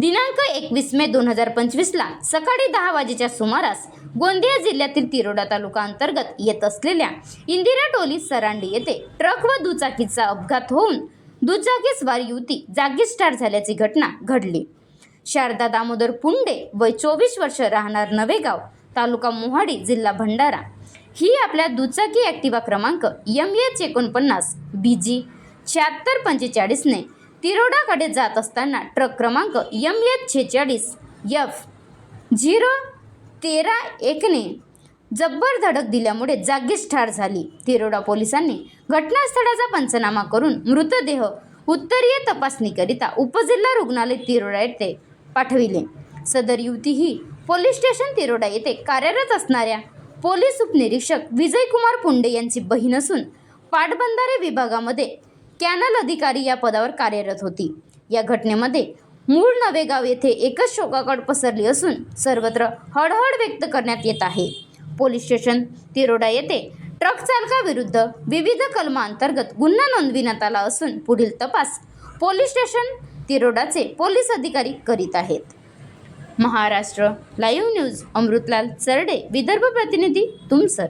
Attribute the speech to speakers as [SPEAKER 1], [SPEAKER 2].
[SPEAKER 1] दिनांक एकवीस मे दोन हजार पंचवीसला सकाळी दहा वाजेच्या सुमारास गोंदिया जिल्ह्यातील तिरोडा तालुका अंतर्गत येत असलेल्या इंदिरा टोली सरांडी येथे ट्रक व दुचाकीचा अपघात होऊन दुचाकी स्वार युवती जागीच ठार झाल्याची घटना घडली. शारदा दामोदर पुंडे वय चोवीस वर्ष राहणार नवेगाव तालुका मोहाडी जिल्हा भंडारा. ही आपल्या दुचाकी ॲक्टिवा क्रमांक यम एच एकोणपन्नास बी जी शहात्तर पंचेचाळीसने तिरोडाकडे जात असताना ट्रक क्रमांक यम एच छेचाळीस यफ झिरो तेरा एकने जब्बर धडक दिल्यामुळे जागीच ठार झाली. तिरोडा पोलिसांनी घटनास्थळाचा पंचनामा करून मृतदेह उत्तरीय तपासणीकरिता उपजिल्हा रुग्णालय तिरोडा येथे पाठविले. सदर युवती ही पोलीस स्टेशन तिरोडा येथे कार्यरत असणाऱ्या पोलीस उपनिरीक्षक विजयकुमार पुंडे यांची बहीण असून पाटबंधारे विभागामध्ये कॅनल अधिकारी या पदावर कार्यरत होती. या घटनेमध्ये मूळ नवेगाव येथे एकच शोकाकड पसरली असून सर्वत्र हळहळ व्यक्त करण्यात येत आहे. पोलीस स्टेशन तिरोडा येथे ट्रक चालकाविरुद्ध विविध कलमांतर्गत गुन्हा नोंदविण्यात आला असून पुढील तपास पोलीस स्टेशन तिरोडाचे पोलीस अधिकारी करीत आहेत. महाराष्ट्र लाईव्ह न्यूज अमृतलाल सरडे विदर्भ प्रतिनिधी तुमसर.